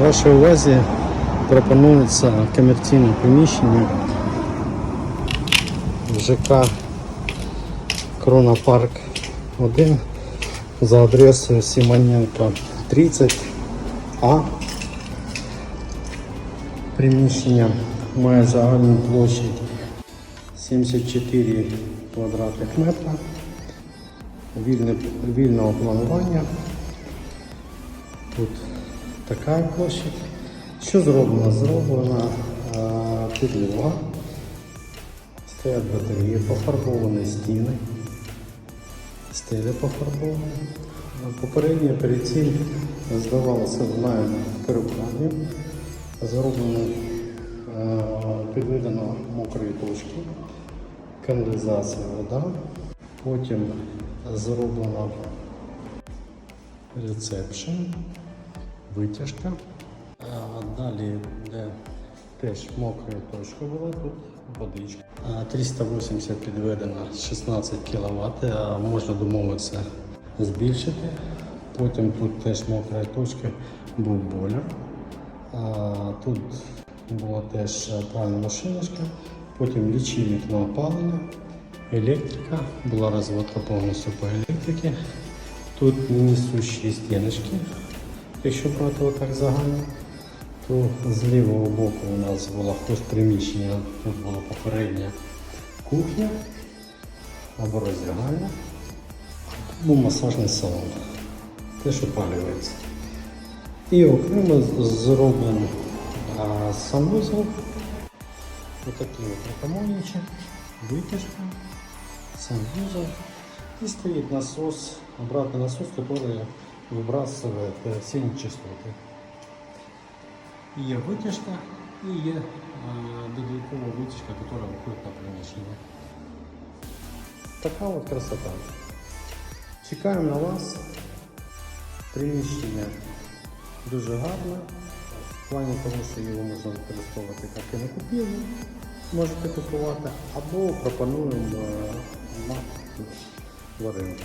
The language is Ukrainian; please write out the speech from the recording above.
Вашій увазі пропонується комерційне приміщення ЖК Крона Парк 1 за адресою Симоненко 30А. Приміщення має загальну площадь 74 квадратних метра вільне, вільного планування. Тут така площадь. Що зроблено? Зроблена е, підлога, стоять батареї, пофарбовані стіни, стелі пофарбовані. Попередньо перед цим здавалося знаю перукарню. Зроблено е, підведено мокрої точки, каналізація вода. Потім зроблено рецепшн, витяжка. Далі, де теж мокра точка була, тут водичка. 380 підведено 16 кВт, можна домовитися збільшити. Потім тут теж мокра точка, був бойлер. Тут була теж пральна машиночка, потім лічильник на опалення, електрика, була розводка повністю по електриці. Тут несущі стіночки, якщо брати отак загально, то з лівого боку у нас було приміщення, тут була попередня кухня або роздягальня, а тут був масажний салон, теж опалюється. І окремо з- зроблений а, санвузол, отакий от рукомойничок, вытяжка, санвузол. И стоит насос, обратный насос, который выбрасывает э, все нечистоты. И є вытяжка, и є э, додаткова вытяжка, которая выходит на приміщення. Така от красота. Чекаємо на вас. Приміщення дуже гарне. В плані того, що його можна використовувати як і на купівлю, можете купувати, або пропонуємо е, на в оренду.